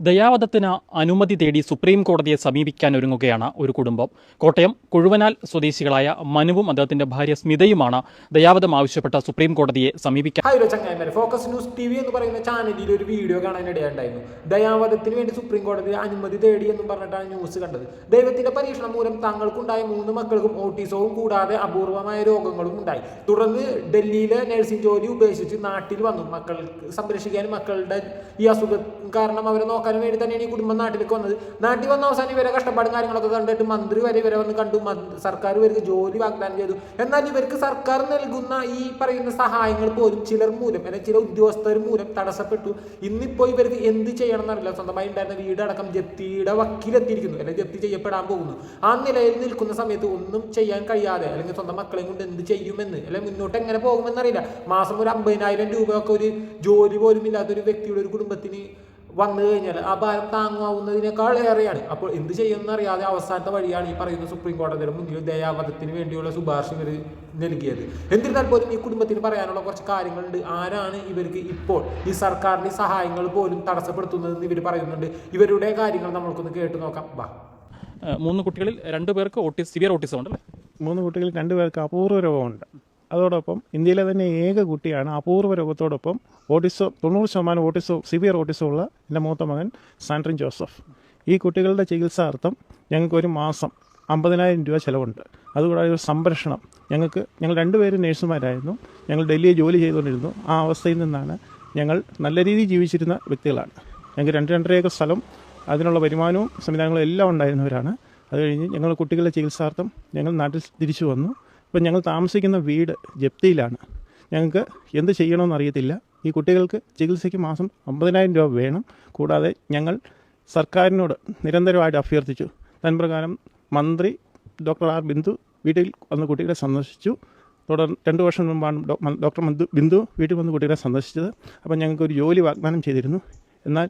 ദയാവധത്തിന് അനുമതി തേടി സുപ്രീം കോടതിയെ സമീപിക്കാൻ ഒരുങ്ങുകയാണ് ഒരു കുടുംബം. കോട്ടയം കൊഴുവനാൽ സ്വദേശികളായ മനുവും അദ്ദേഹത്തിന്റെ ഭാര്യ സ്മിതയുമാണ് ദയാവധം ആവശ്യപ്പെട്ട സുപ്രീം കോടതിയെ സമീപിക്കാൻ ഫോക്കസ് ന്യൂസ് ടി എന്ന് പറയുന്ന ചാനലിൽ ഒരു വീഡിയോ കാണാനിടയുണ്ടായിരുന്നു ദയാവധത്തിന് വേണ്ടി സുപ്രീം കോടതി അനുമതി തേടി എന്നും പറഞ്ഞിട്ടാണ് ന്യൂസ് കണ്ടത്. ദൈവത്തിന്റെ പരീക്ഷണം മൂലം തങ്ങൾക്കുണ്ടായ മൂന്ന് മക്കൾക്കും ഓട്ടിസവും കൂടാതെ അപൂർവമായ രോഗങ്ങളും ഉണ്ടായി. തുടർന്ന് ഡൽഹിയിലെ നഴ്സിംഗ് ജോലി ഉപേക്ഷിച്ച് നാട്ടിൽ വന്നു. മക്കൾക്ക് സംരക്ഷിക്കാനും മക്കളുടെ ഈ അസുഖം കാരണം അവരെ നോക്കാനും വേണ്ടി തന്നെയാണ് ഈ കുടുംബം നാട്ടിലേക്ക് വന്നത്. നാട്ടിൽ വന്ന അവസാനം ഇവരെ കഷ്ടപ്പാടും കാര്യങ്ങളൊക്കെ കണ്ടിട്ട് മന്ത്രി വരെ ഇവരെ വന്ന് കണ്ടു. സർക്കാർ ഇവർക്ക് ജോലി വാഗ്ദാനം ചെയ്തു. എന്നാൽ ഇവർക്ക് സർക്കാർ നൽകുന്ന ഈ പറയുന്ന സഹായങ്ങൾ പോലും ചിലർ മൂലം അല്ലെങ്കിൽ ചില ഉദ്യോഗസ്ഥർ മൂലം തടസ്സപ്പെട്ടു. ഇന്നിപ്പോൾ ഇവർക്ക് എന്ത് ചെയ്യണം എന്നറിയില്ല. സ്വന്തമായി ഉണ്ടായിരുന്ന വീടടക്കം ജപ്തിയുടെ വക്കീലെത്തിയിരിക്കുന്നു അല്ലെങ്കിൽ ജപ്തി ചെയ്യപ്പെടാൻ പോകുന്നു. ആ നിലയിൽ നിൽക്കുന്ന സമയത്ത് ഒന്നും ചെയ്യാൻ കഴിയാതെ അല്ലെങ്കിൽ സ്വന്തം മക്കളെയും കൊണ്ട് എന്ത് ചെയ്യുമെന്ന് അല്ലെങ്കിൽ മുന്നോട്ട് എങ്ങനെ പോകുമെന്നറിയില്ല. മാസം ഒരു അമ്പതിനായിരം രൂപയൊക്കെ ഒരു ജോലി പോലും ഇല്ലാത്ത ഒരു വ്യക്തിയുടെ ഒരു കുടുംബത്തിന് വന്നു കഴിഞ്ഞാൽ ആ ഭാരം താങ്ങാവുന്നതിനേക്കാൾ ഏറെയാണ്. അപ്പോൾ എന്ത് ചെയ്യുമെന്ന് അറിയാതെ അവസാനത്തെ വഴിയാണ് ഈ പറയുന്ന സുപ്രീം കോടതിയുടെ മുന്നിൽ ദയാവധത്തിന് വേണ്ടിയുള്ള ശുപാർശ ഇവർ നൽകിയത്. എന്നിരുന്നാൽ പോലും ഈ കുടുംബത്തിന് പറയാനുള്ള കുറച്ച് കാര്യങ്ങളുണ്ട്. ആരാണ് ഇവർക്ക് ഇപ്പോൾ ഈ സർക്കാരിന്റെ സഹായങ്ങൾ പോലും തടസ്സപ്പെടുത്തുന്നതെന്ന് ഇവർ പറയുന്നുണ്ട്. ഇവരുടെ കാര്യങ്ങൾ നമ്മൾക്കൊന്ന് കേട്ട് നോക്കാം. വാ. മൂന്ന് കുട്ടികളിൽ രണ്ടു പേർക്ക് ഓട്ടിസ് സിവിയർ ഓട്ടിസം ഉണ്ടല്ലേ? മൂന്ന് കുട്ടികളിൽ രണ്ടുപേർക്ക് അപൂർവ രോഗമുണ്ട്. അതോടൊപ്പം ഇന്ത്യയിലെ തന്നെ ഏക കുട്ടിയാണ് അപൂർവ രോഗത്തോടൊപ്പം ഓട്ടിസം തൊണ്ണൂറ് ശതമാനം ഓട്ടിസം സിവിയർ ഓട്ടിസം ഉള്ള എന്റെ മൂത്ത മകൻ സാൻഡ്രിൻ ജോസഫ്. ഈ കുട്ടികളുടെ ചികിത്സാർത്ഥം ഞങ്ങൾക്ക് ഒരു മാസം അമ്പതിനായിരം രൂപ ചിലവുണ്ട്. അതുകൂടാതെ ഒരു സംരക്ഷണം. ഞങ്ങൾക്ക് ഞങ്ങൾ രണ്ടുപേരും നേഴ്സുമാരായിരുന്നു. ഞങ്ങൾ ഡൽഹിയിൽ ജോലി ചെയ്തുകൊണ്ടിരുന്നു. ആ അവസ്ഥയിൽ നിന്നാണ് ഞങ്ങൾ നല്ല രീതിയിൽ ജീവിച്ചിരുന്ന വ്യക്തികളാണ്. ഞങ്ങൾക്ക് രണ്ട് രണ്ടര ഏക്കർ സ്ഥലം അതിനുള്ള വരുമാനവും സംവിധാനങ്ങളും എല്ലാം ഉണ്ടായിരുന്നവരാണ്. അത് കഴിഞ്ഞ് ഞങ്ങൾ കുട്ടികളുടെ ചികിത്സാർത്ഥം ഞങ്ങൾ നാട്ടിൽ തിരിച്ചു വന്നു. ഇപ്പം ഞങ്ങൾ താമസിക്കുന്ന വീട് ജപ്തിയിലാണ്. ഞങ്ങൾക്ക് എന്ത് ചെയ്യണമെന്നറിയത്തില്ല ഈ കുട്ടികൾക്ക് ചികിത്സയ്ക്ക് മാസം അമ്പതിനായിരം രൂപ വേണം. കൂടാതെ ഞങ്ങൾ സർക്കാരിനോട് നിരന്തരമായിട്ട് അഭ്യർത്ഥിച്ചു. തൻപ്രകാരം മന്ത്രി ഡോക്ടർ ആർ ബിന്ദു വീട്ടിൽ വന്ന് കുട്ടികളെ സന്ദർശിച്ചു. തുടർന്ന് രണ്ട് വർഷം മുമ്പാണ് ഡോക്ടർ ബിന്ദു വീട്ടിൽ വന്ന് കുട്ടികളെ സന്ദർശിച്ചത്. അപ്പം ഞങ്ങൾക്ക് ഒരു ജോലി വാഗ്ദാനം ചെയ്തിരുന്നു. എന്നാൽ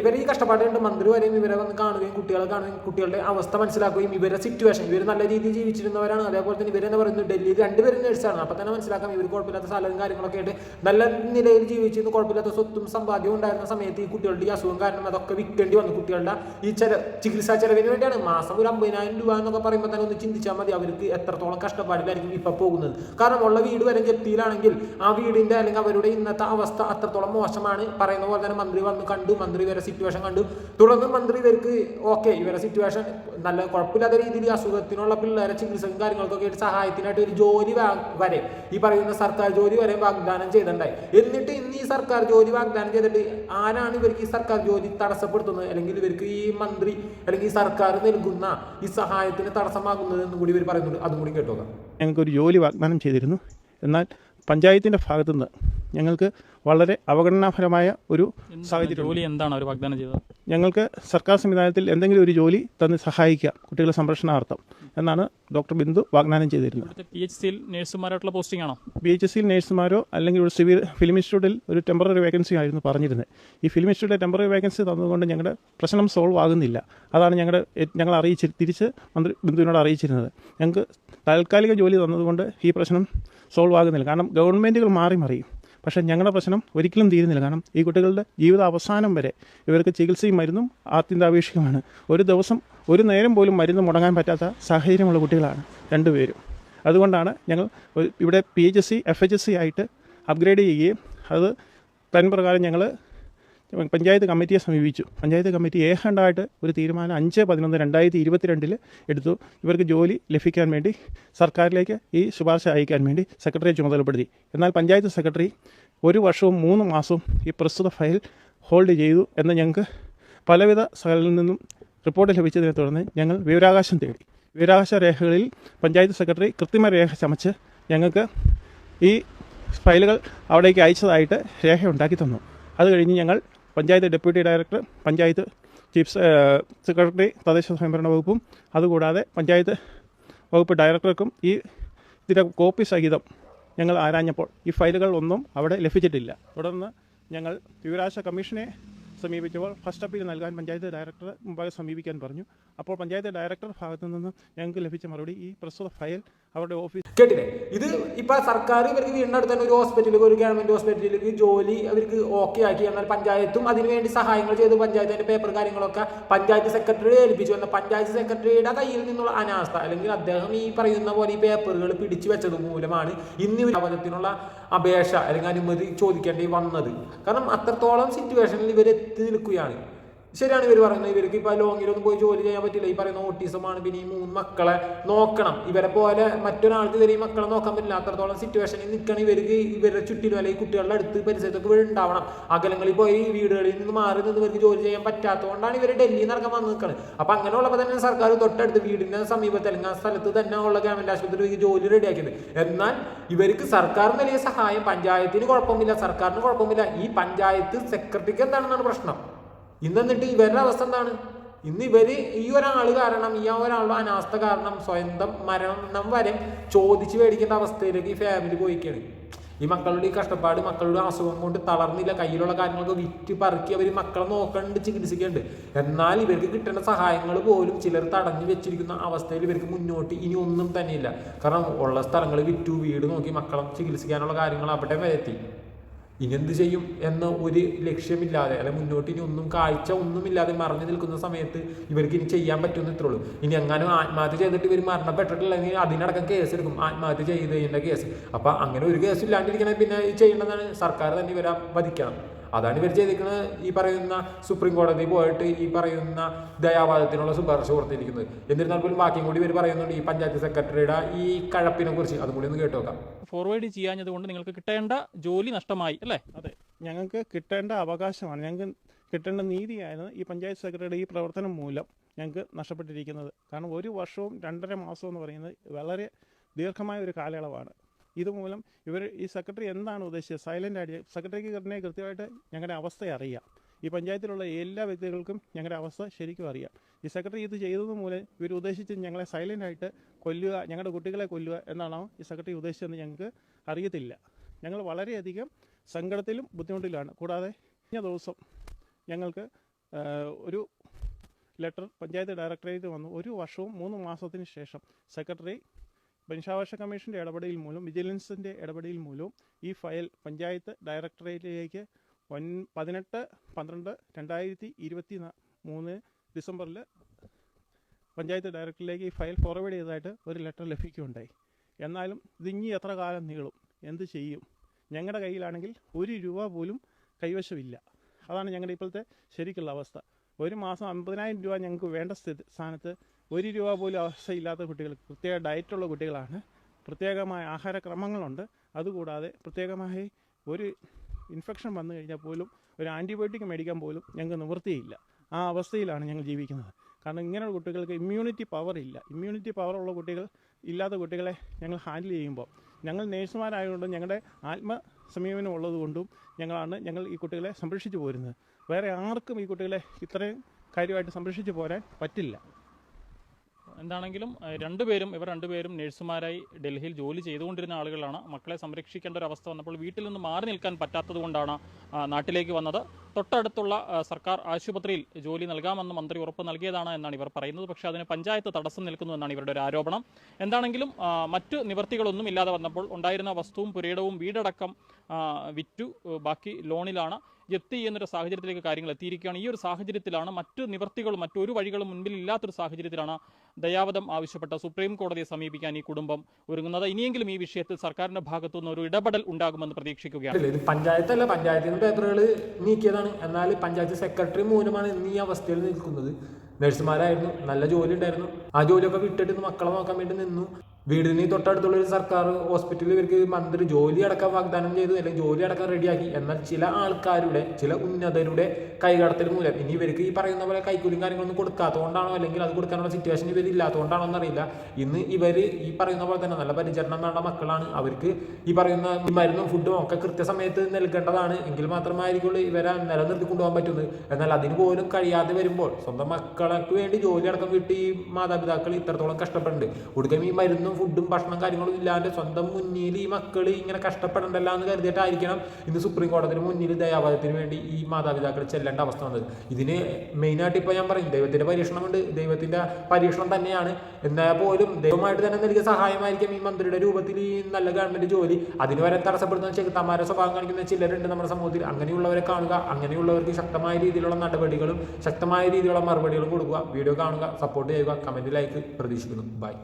ഇവർ ഈ കഷ്ടപ്പാട് കണ്ട് മന്ത്രി വരെയും ഇവരെ വന്ന് കാണുകയും കുട്ടികളെ കാണുകയും കുട്ടികളുടെ അവസ്ഥ മനസ്സിലാക്കുകയും ഇവരുടെ സിറ്റുവേഷൻ ഇവർ നല്ല രീതിയിൽ ജീവിച്ചിരുന്നവരാണ്. അതേപോലെ തന്നെ ഇവരെന്ന് പറയുന്നത് ഡൽഹിയിൽ രണ്ടുപേരും നേഴ്സാണ് അപ്പം തന്നെ മനസ്സിലാക്കാം ഇവർ കുഴപ്പമില്ലാത്ത സ്ഥലവും കാര്യങ്ങളൊക്കെ ആയിട്ട് നല്ല നിലയിൽ ജീവിച്ചിരുന്നു കുഴപ്പമില്ലാത്ത സ്വത്തും സമ്പാദ്യവും ഉണ്ടായിരുന്ന സമയത്ത് ഈ കുട്ടികളുടെ ഈ അസുഖം കാരണം അതൊക്കെ വിൽക്കേണ്ടി വന്നു. കുട്ടികളുടെ ഈ ചില ചികിത്സാ ചെലവിന് വേണ്ടിയാണ്. മാസം ഒരു അമ്പതിനായിരം രൂപ എന്നൊക്കെ പറയുമ്പോൾ തന്നെ ഒന്ന് ചിന്തിച്ചാൽ മതി അവർക്ക് എത്രത്തോളം കഷ്ടപ്പാടിലായിരിക്കും ഇപ്പം പോകുന്നത്. കാരണം ഉള്ള വീട് വരെ ജപ്തിയിലാണെങ്കിൽ ആ വീടിന്റെ അല്ലെങ്കിൽ അവരുടെ ഇന്നത്തെ അവസ്ഥ അത്രത്തോളം മോശമാണ്. പറയുന്ന പോലെ തന്നെ മന്ത്രി വന്ന് കണ്ടു മന്ത്രി ഇവരെ സിറ്റുവേഷൻ കണ്ടു. തുടർന്ന് മന്ത്രി ഇവർക്ക് ഓക്കെ ഇവരെ സിറ്റുവേഷൻ നല്ല കുഴപ്പമില്ലാത്ത രീതിയിൽ അസുഖത്തിനുള്ള പിള്ളേരെ ചികിത്സയും കാര്യങ്ങൾക്കൊക്കെ ആയിട്ട് സഹായത്തിനായിട്ട് ഒരു ജോലി വരെ ഈ പറയുന്ന സർക്കാർ ജോലി വരെ വാഗ്ദാനം ചെയ്തിട്ടുണ്ടായി. എന്നിട്ട് ഇന്ന് ഈ സർക്കാർ ജോലി വാഗ്ദാനം ചെയ്തിട്ട് ആരാണ് ഇവർക്ക് ഈ സർക്കാർ ജോലി തടസ്സപ്പെടുത്തുന്നത്? അല്ലെങ്കിൽ ഇവർക്ക് ഈ മന്ത്രി അല്ലെങ്കിൽ ഈ സർക്കാർ നൽകുന്ന ഈ സഹായത്തിന് തടസ്സമാകുന്നത് എന്നും കൂടി ഇവർ പറയുന്നുണ്ട്. അതും കൂടി കേട്ടോക്കാം. ഞങ്ങൾക്കൊരു ജോലി വാഗ്ദാനം ചെയ്തിരുന്നു. എന്നാൽ പഞ്ചായത്തിന്റെ ഭാഗത്തുനിന്ന് ഞങ്ങൾക്ക് വളരെ അവഗണനാപരമായ ഒരു സാഹചര്യം ജോലി എന്താണ് അവർ വാഗ്ദാനം ചെയ്തത്? ഞങ്ങൾക്ക് സർക്കാർ സംവിധാനത്തിൽ എന്തെങ്കിലും ഒരു ജോലി തന്ന് സഹായിക്കുക കുട്ടികളെ സംരക്ഷണാർത്ഥം എന്നാണ് ഡോക്ടർ ബിന്ദു വാഗ്ദാനം ചെയ്തിരുന്നത്. പി എച്ച് സിയിൽ നേഴ്സുമാരായിട്ടുള്ള പോസ്റ്റിംഗ് ആണോ? ബി എച്ച് സിയിൽ നേഴ്സുമാരോ അല്ലെങ്കിൽ ഒരു സിവിൽ ഫിലിം ഇൻസ്റ്റിറ്റ്യൂട്ടിൽ ഒരു ടെമ്പററി വേക്കൻസി ആയിരുന്നു പറഞ്ഞിരുന്നത്. ഈ ഫിലിം ഇൻസ്റ്റിറ്റ്യൂട്ടിലെ ടെമ്പററി വേക്കൻസി തന്നതുകൊണ്ട് ഞങ്ങളുടെ പ്രശ്നം സോൾവ് ആകുന്നില്ല. അതാണ് ഞങ്ങളുടെ ഞങ്ങൾ അറിയിച്ച് തിരിച്ച് മന്ത്രി ബിന്ദുവിനോട് അറിയിച്ചിരുന്നത്. ഞങ്ങൾക്ക് താൽക്കാലിക ജോലി തന്നതുകൊണ്ട് ഈ പ്രശ്നം സോൾവ് ആകുന്നില്ല. കാരണം ഗവൺമെന്റുകൾ മാറി മറിയും. പക്ഷേ ഞങ്ങളുടെ പ്രശ്നം ഒരിക്കലും തീരുന്നില്ല. കാരണം ഈ കുട്ടികളുടെ ജീവിത അവസാനം വരെ ഇവർക്ക് ചികിത്സയും മരുന്നും ആത്യന്താപേക്ഷികമാണ്. ഒരു ദിവസം ഒരു നേരം പോലും മരുന്ന് മുടങ്ങാൻ പറ്റാത്ത സാഹചര്യമുള്ള കുട്ടികളാണ് രണ്ടുപേരും. അതുകൊണ്ടാണ് ഞങ്ങൾ ഇവിടെ P H S C F H S C ആയിട്ട് അപ്ഗ്രേഡ് ചെയ്യുകയും അത് പ്ലാൻ പ്രകാരം ഞങ്ങൾ പഞ്ചായത്ത് കമ്മിറ്റിയെ സമീപിച്ചു. പഞ്ചായത്ത് കമ്മിറ്റി ഏഹണ്ടായിട്ട് ഒരു തീരുമാനം അഞ്ച് പതിനൊന്ന് രണ്ടായിരത്തി ഇരുപത്തിരണ്ടിൽ എടുത്തു. ഇവർക്ക് ജോലി ലഭിക്കാൻ വേണ്ടി സർക്കാരിലേക്ക് ഈ ശുപാർശ അയക്കാൻ വേണ്ടി സെക്രട്ടറിയെ ചുമതലപ്പെടുത്തി. എന്നാൽ പഞ്ചായത്ത് സെക്രട്ടറി ഒരു വർഷവും മൂന്ന് മാസവും ഈ പ്രസ്തുത ഫയൽ ഹോൾഡ് ചെയ്തു എന്ന് ഞങ്ങൾക്ക് പലവിധ സ്ഥലങ്ങളിൽ നിന്നും റിപ്പോർട്ട് ലഭിച്ചതിനെ തുടർന്ന് ഞങ്ങൾ വിവരാകാശം തേടി. വിവരാകാശ രേഖകളിൽ പഞ്ചായത്ത് സെക്രട്ടറി കൃത്രിമ രേഖ ചമച്ച് ഞങ്ങൾക്ക് ഈ ഫയലുകൾ അവിടേക്ക് അയച്ചതായിട്ട് രേഖ ഉണ്ടാക്കി തന്നു. അത് കഴിഞ്ഞ് ഞങ്ങൾ panchayat deputy director panchayat chief secretary തദ്ദേശ സ്വയംഭരണ വകുപ്പും അതുകൂടാതെ പഞ്ചായത്ത് വകുപ്പ് ഡയറക്ടർക്കും ഈ ഇതിന്റെ കോപ്പി സഹിതം ഞങ്ങൾ ആരാഞ്ഞപ്പോൾ ഈ ഫയലുകൾ ഒന്നും അവിടെ ലഭിച്ചിട്ടില്ല. തുടർന്ന് ഞങ്ങൾ വിവരാവകാശ കമ്മീഷനെ സമീപിച്ചപ്പോൾ ഫസ്റ്റ് അപ്പീൽ നൽകാൻ പഞ്ചായത്ത് ഡയറക്ടറെ മുമ്പാകെ സമീപിക്കാൻ പറഞ്ഞു. അപ്പോൾ പഞ്ചായത്ത് ഡയറക്ടർ ഭാഗത്തു നിന്ന് ഞങ്ങൾക്ക് ലഭിച്ച മറുപടി ഈ പ്രസ്തുത ഫയൽ അവരുടെ ഓഫീസ് കേട്ടില്ലേ? ഇത് ഇപ്പൊ സർക്കാർ ഇവർക്ക് വീടിനടുത്ത് തന്നെ ഒരു ഹോസ്പിറ്റലിലേക്ക് ഒരു ഗവൺമെന്റ് ഹോസ്പിറ്റലിലേക്ക് ജോലി അവർക്ക് ഓക്കെ ആക്കി എന്നാൽ പഞ്ചായത്തും അതിനുവേണ്ടി സഹായങ്ങൾ ചെയ്തു പഞ്ചായത്തിന്റെ പേപ്പർ കാര്യങ്ങളൊക്കെ പഞ്ചായത്ത് സെക്രട്ടറി ഏൽപ്പിച്ചു. എന്നാൽ പഞ്ചായത്ത് സെക്രട്ടറിയുടെ കയ്യിൽ നിന്നുള്ള അനാസ്ഥ അല്ലെങ്കിൽ അദ്ദേഹം ഈ പറയുന്ന പോലെ ഈ പേപ്പറുകൾ പിടിച്ചു വെച്ചത് മൂലമാണ് ഇന്ന് ഇവർ അവധത്തിനുള്ള അപേക്ഷ അല്ലെങ്കിൽ അനുമതി ചോദിക്കേണ്ടി വന്നത്. കാരണം അത്രത്തോളം സിറ്റുവേഷനിൽ ഇവർ എത്തി നിൽക്കുകയാണ്. ശരിയാണ് ഇവർ പറയുന്നത്. ഇവർക്ക് ഇപ്പൊ ലോങ്ങിലൊന്നും പോയി ജോലി ചെയ്യാൻ പറ്റില്ല. ഈ പറയുന്ന ഓട്ടീസമാണ് പിന്നെ ഈ മൂന്ന് മക്കളെ നോക്കണം. ഇവരെ പോലെ മറ്റൊരാൾക്ക് ഇവരെ ഈ മക്കളെ നോക്കാൻ പറ്റില്ല. അത്രത്തോളം സിറ്റുവേഷനിൽ നിൽക്കണം. ഇവർക്ക് ഇവരുടെ ചുറ്റിലും അല്ലെങ്കിൽ കുട്ടികളുടെ അടുത്ത് പരിസരത്തൊക്കെ ഇവർ ഉണ്ടാവണം. അകലങ്ങളിൽ പോയി വീടുകളിൽ നിന്ന് മാറി നിന്ന് ഇവർക്ക് ജോലി ചെയ്യാൻ പറ്റാത്തതുകൊണ്ടാണ് ഇവർ ഡൽഹിയിൽ നിന്ന് ഇറങ്ങാൻ വന്ന് നിൽക്കുന്നത് അപ്പൊ അങ്ങനെയുള്ളപ്പോൾ തന്നെ സർക്കാർ തൊട്ടടുത്ത് വീടിന്റെ സമീപത്ത് അല്ലെങ്കിൽ ആ സ്ഥലത്ത് തന്നെ ഉള്ള ഗവൺമെന്റ് ആശുപത്രി ജോലി റെഡിയാക്കിയത് എന്നാൽ ഇവർക്ക് സർക്കാർ നൽകിയ സഹായം പഞ്ചായത്തിന് കുഴപ്പമില്ല സർക്കാരിന് കുഴപ്പമില്ല. ഈ പഞ്ചായത്ത് സെക്രട്ടറിക്ക് എന്താണെന്നാണ് പ്രശ്നം? ഇന്ന് എന്നിട്ട് ഇവരുടെ അവസ്ഥ എന്താണ്? ഇന്ന് ഇവർ ഈ ഒരാൾ കാരണം ഈ ഒരാളുടെ അനാസ്ഥ കാരണം സ്വന്തം മരണം വരെ ചോദിച്ചു മേടിക്കേണ്ട അവസ്ഥയിലേക്ക് ഈ ഫാമിലി പോയിക്കാണ്. ഈ മക്കളുടെ ഈ കഷ്ടപ്പാട് മക്കളുടെ അസുഖം കൊണ്ട് തളർന്നില്ല കയ്യിലുള്ള കാര്യങ്ങളൊക്കെ വിറ്റ് പറക്കി അവർ മക്കളെ നോക്കണ്ട് ചികിത്സിക്കുന്നുണ്ട് എന്നാൽ ഇവർക്ക് കിട്ടേണ്ട സഹായങ്ങൾ പോലും ചിലർ തടഞ്ഞു വെച്ചിരിക്കുന്ന അവസ്ഥയിൽ ഇവർക്ക് മുന്നോട്ട് ഇനി ഒന്നും തന്നെയില്ല. കാരണം ഉള്ള സ്ഥലങ്ങൾ വിറ്റു വീട് നോക്കി മക്കളെ ചികിത്സിക്കാനുള്ള കാര്യങ്ങൾ അവിടെ വരെ എത്തി. ഇനി എന്ത് ചെയ്യും എന്ന ഒരു ലക്ഷ്യമില്ലാതെ അല്ലെ മുന്നോട്ട് ഇനി ഒന്നും കാഴ്ച ഒന്നുമില്ലാതെ മറഞ്ഞു നിൽക്കുന്ന സമയത്ത് ഇവർക്ക് ഇനി ചെയ്യാൻ പറ്റുമെന്ന് ഇത്രേ ഉള്ളൂ. ഇനി എങ്ങാനും ആത്മഹത്യ ചെയ്തിട്ട് ഇവർ മരണപ്പെട്ടിട്ടില്ലെങ്കിൽ അതിനടക്കം കേസ് എടുക്കും. ആത്മഹത്യ ചെയ്തതിന്റെ കേസ് അപ്പം അങ്ങനെ ഒരു കേസ് ഇല്ലാണ്ടിരിക്കണേ പിന്നെ ചെയ്യേണ്ടതാണ്. സർക്കാർ തന്നെ ഇവരെ വധിക്കണം. അതാണ് ഇവർ ചെയ്തിരിക്കുന്നത് ഈ പറയുന്ന സുപ്രീം കോടതി പോയിട്ട് ഈ പറയുന്ന ദയാവാദത്തിനുള്ള ശുപാർശ കൊടുത്തിരിക്കുന്നത്. എന്നിരുന്നാൽ പോലും ബാക്കിയും കൂടി ഇവർ പറയുന്നുണ്ട് ഈ പഞ്ചായത്ത് സെക്രട്ടറിയുടെ ഈ കഴപ്പിനെ കുറിച്ച്. അതും കൂടി ഒന്ന് കേട്ടു നോക്കാം. ഫോർവേഡ് ചെയ്യാഞ്ഞത് കൊണ്ട് നിങ്ങൾക്ക് കിട്ടേണ്ട ജോലി നഷ്ടമായി അല്ലേ? അതെ. ഞങ്ങൾക്ക് കിട്ടേണ്ട അവകാശമാണ്. ഞങ്ങൾക്ക് കിട്ടേണ്ട നീതിയായിരുന്നു ഈ പഞ്ചായത്ത് സെക്രട്ടറിയുടെ ഈ പ്രവർത്തനം മൂലം ഞങ്ങൾക്ക് നഷ്ടപ്പെട്ടിരിക്കുന്നത്. കാരണം ഒരു വർഷവും രണ്ടര മാസം എന്ന് പറയുന്നത് വളരെ ദീർഘമായ ഒരു കാലയളവാണ്. ഇതുമൂലം ഇവർ ഈ സെക്രട്ടറി എന്താണ് ഉദ്ദേശിച്ചത്? സൈലന്റ് ആയി സെക്രട്ടറിക്ക് തന്നെ കൃത്യമായിട്ട് ഞങ്ങളുടെ അവസ്ഥ അറിയാം. ഈ പഞ്ചായത്തിലുള്ള എല്ലാ വ്യക്തികൾക്കും ഞങ്ങളുടെ അവസ്ഥ ശരിക്കും അറിയാം. ഈ സെക്രട്ടറി ഇത് ചെയ്തത് മൂലം ഇവർ ഉദ്ദേശിച്ച് ഞങ്ങളെ സൈലന്റ് ആയിട്ട് കൊല്ലുക ഞങ്ങളുടെ കുട്ടികളെ കൊല്ലുക എന്നാണോ ഈ സെക്രട്ടറി ഉദ്ദേശിച്ചതെന്ന് ഞങ്ങൾക്ക് അറിയത്തില്ല. ഞങ്ങൾ വളരെയധികം സങ്കടത്തിലും ബുദ്ധിമുട്ടിലാണ് കൂടാതെ കഴിഞ്ഞ ദിവസം ഞങ്ങൾക്ക് ഒരു ലെറ്റർ പഞ്ചായത്ത് ഡയറക്ടറേറ്റ് വന്നു. ഒരു വർഷവും മൂന്ന് മാസത്തിന് ശേഷം സെക്രട്ടറി മനുഷ്യാവകാശ കമ്മീഷന്റെ ഇടപെടൽ മൂലം വിജിലൻസിന്റെ ഇടപെടൽ മൂലവും ഈ ഫയൽ പഞ്ചായത്ത് ഡയറക്ടറേറ്റിലേക്ക് ഒൻ പതിനെട്ട് പന്ത്രണ്ട് രണ്ടായിരത്തി ഇരുപത്തി മൂന്ന് ഡിസംബറിൽ പഞ്ചായത്ത് ഡയറക്ടറിലേക്ക് ഈ ഫയൽ ഫോർവേഡ് ചെയ്തതായിട്ട് ഒരു ലെറ്റർ ലഭിക്കുകയുണ്ടായി. എന്നാലും ഇതിങ്ങി എത്ര കാലം നീളും? എന്ത് ചെയ്യും? ഞങ്ങളുടെ കയ്യിലാണെങ്കിൽ ഒരു രൂപ പോലും കൈവശമില്ല. അതാണ് ഞങ്ങളുടെ ഇപ്പോഴത്തെ ശരിക്കുള്ള അവസ്ഥ. ഒരു മാസം അമ്പതിനായിരം രൂപ ഞങ്ങൾക്ക് വേണ്ട സ്ഥിതി സ്ഥാനത്ത് ഒരു രൂപ പോലും അവസ്ഥയില്ലാത്ത കുട്ടികൾ പ്രത്യേക ഡയറ്റുള്ള കുട്ടികളാണ്. പ്രത്യേകമായ ആഹാരക്രമങ്ങളുണ്ട്. അതുകൂടാതെ പ്രത്യേകമായി ഒരു ഇൻഫെക്ഷൻ വന്നു കഴിഞ്ഞാൽ പോലും ഒരു ആന്റിബയോട്ടിക് മേടിക്കാൻ പോലും ഞങ്ങൾക്ക് നിവൃത്തിയില്ല. ആ അവസ്ഥയിലാണ് ഞങ്ങൾ ജീവിക്കുന്നത്. കാരണം ഇങ്ങനെയുള്ള കുട്ടികൾക്ക് ഇമ്മ്യൂണിറ്റി പവർ ഇല്ല. ഇമ്മ്യൂണിറ്റി പവർ ഉള്ള കുട്ടികൾ ഇല്ലാത്ത കുട്ടികളെ ഞങ്ങൾ ഹാൻഡിൽ ചെയ്യുമ്പോൾ ഞങ്ങൾ നേഴ്സുമാരായതുകൊണ്ടും ഞങ്ങളുടെ ആത്മ സമീപനം ഉള്ളതുകൊണ്ടും ഞങ്ങളാണ് ഞങ്ങൾ ഈ കുട്ടികളെ സംരക്ഷിച്ചു പോരുന്നത്. വേറെ ആർക്കും ഈ കുട്ടികളെ ഇത്രയും കാര്യമായിട്ട് സംരക്ഷിച്ചു പോരാൻ പറ്റില്ല. എന്താണെങ്കിലും രണ്ടുപേരും ഇവർ രണ്ടുപേരും നഴ്സുമാരായി ഡൽഹിയിൽ ജോലി ചെയ്തുകൊണ്ടിരുന്ന ആളുകളാണ്. മക്കളെ സംരക്ഷിക്കേണ്ട ഒരു അവസ്ഥ വന്നപ്പോൾ വീട്ടിൽ നിന്ന് മാറി നിൽക്കാൻ പറ്റാത്തതുകൊണ്ടാണ് നാട്ടിലേക്ക് വന്നത്. തൊട്ടടുത്തുള്ള സർക്കാർ ആശുപത്രിയിൽ ജോലി നൽകാമെന്ന് മന്ത്രി ഉറപ്പ് നൽകിയതാണ് എന്നാണ് ഇവർ പറയുന്നത്. പക്ഷേ അതിന് പഞ്ചായത്ത് തടസ്സം നിൽക്കുന്നു എന്നാണ് ഇവരുടെ ഒരു ആരോപണം. എന്താണെങ്കിലും മറ്റു നിവർത്തികളൊന്നും ഇല്ലാതെ വന്നപ്പോൾ ഉണ്ടായിരുന്ന വസ്തുവും പുരയിടവും വീടടക്കം വിറ്റു. ബാക്കി ലോണിലാണ്. ജപ്തി ചെയ്യുന്നൊരു സാഹചര്യത്തിലേക്ക് കാര്യങ്ങൾ എത്തിയിരിക്കുകയാണ്. ഈ ഒരു സാഹചര്യത്തിലാണ് മറ്റു നിവർത്തികളും മറ്റൊരു വഴികളും മുൻപിൽ ഇല്ലാത്തൊരു സാഹചര്യത്തിലാണ് ദയാവധം ആവശ്യപ്പെട്ട സുപ്രീം കോടതിയെ സമീപിക്കാൻ ഈ കുടുംബം ഒരുങ്ങുന്നത്. ഇനിയെങ്കിലും ഈ വിഷയത്തിൽ സർക്കാരിന്റെ ഭാഗത്തുനിന്ന് ഒരു ഇടപെടൽ ഉണ്ടാകുമെന്ന് പ്രതീക്ഷിക്കുകയാണ്. പഞ്ചായത്തല്ല. പഞ്ചായത്തിന്റെ പേപ്പറുകൾ നീക്കിയതാണ്. എന്നാൽ പഞ്ചായത്ത് സെക്രട്ടറി മൂലമാണ് ഇന്ന് ഈ അവസ്ഥയിൽ നിൽക്കുന്നത്. നഴ്സുമാരായിരുന്നു. നല്ല ജോലി ഉണ്ടായിരുന്നു. ആ ജോലിയൊക്കെ വിട്ടിട്ട് മക്കളെ നോക്കാൻ വേണ്ടി നിന്നു. വീടിന് തൊട്ടടുത്തുള്ള ഒരു സർക്കാർ ഹോസ്പിറ്റലിൽ ഇവർക്ക് മന്ത്രി ജോലി അടക്കം വാഗ്ദാനം ചെയ്തു അല്ലെങ്കിൽ ജോലി അടക്കം റെഡിയാക്കി എന്നാൽ ചില ആൾക്കാരുടെ ചില ഉന്നതരുടെ കൈകടത്തൽ മൂലം ഇനി ഇവർക്ക് ഈ പറയുന്ന പോലെ കൈക്കൂലിയും കാര്യങ്ങളൊന്നും കൊടുക്കാത്തതുകൊണ്ടാണോ അല്ലെങ്കിൽ അത് കൊടുക്കാനുള്ള സിറ്റുവേഷൻ ഇവർ ഇല്ലാത്തതുകൊണ്ടാണോ എന്നറിയില്ല. ഇന്ന് ഇവർ ഈ പറയുന്ന പോലെ തന്നെ നല്ല പരിചരണം വേണ്ട മക്കളാണ്. അവർക്ക് ഈ പറയുന്ന മരുന്നും ഫുഡും ഒക്കെ കൃത്യസമയത്ത് നൽകേണ്ടതാണ്. എങ്കിൽ മാത്രമായിരിക്കുള്ളൂ ഇവരെ നിലനിർത്തി കൊണ്ടുപോകാൻ പറ്റുന്നത്. എന്നാൽ അതിന് പോലും കഴിയാതെ വരുമ്പോൾ സ്വന്തം മക്കൾക്ക് വേണ്ടി ജോലി അടക്കം വിട്ട് ഈ മാതാപിതാക്കൾ ഇത്രത്തോളം കഷ്ടപ്പെടുന്നുണ്ട് ഒടുക്കം ഈ മരുന്നും കൃത്യമായിട്ടൊന്നും ഫുഡും ഭക്ഷണം കാര്യങ്ങളും ഇല്ലാണ്ട് സ്വന്തം മുന്നിൽ ഈ മക്കൾ ഇങ്ങനെ കഷ്ടപ്പെടണ്ടല്ല എന്ന് കരുതിയിട്ടായിരിക്കണം ഇന്ന് സുപ്രീം കോടതിയുടെ മുന്നിൽ ദയാവാദത്തിന് വേണ്ടി ഈ മാതാപിതാക്കൾ ചെല്ലേണ്ട അവസ്ഥ വന്നത്. ഇതിന് മെയിനായിട്ട് ഇപ്പോൾ ഞാൻ പറയും ദൈവത്തിന്റെ പരീക്ഷണമുണ്ട്. ദൈവത്തിന്റെ പരീക്ഷണം തന്നെയാണ്. എന്നാൽ പോലും ദൈവമായിട്ട് തന്നെ നൽകിയ സഹായമായിരിക്കും ഈ മന്ത്രിയുടെ രൂപത്തിൽ ഈ നല്ല ഗവൺമെന്റ് ജോലി. അതിന് വരെ തടസ്സപ്പെടുന്ന ചെകുത്താന്മാരെ സ്വഭാവം കാണിക്കുന്ന ചിലരുണ്ട് നമ്മുടെ സമൂഹത്തിൽ. അങ്ങനെയുള്ളവരെ കാണുക അങ്ങനെയുള്ളവർക്ക് ശക്തമായ രീതിയിലുള്ള നടപടികളും ശക്തമായ രീതിയിലുള്ള മറുപടികളും കൊടുക്കുക. വീഡിയോ കാണുക സപ്പോർട്ട് ചെയ്യുക കമന്റ് ലൈക്ക് പ്രതീക്ഷിക്കുന്നു. ബൈ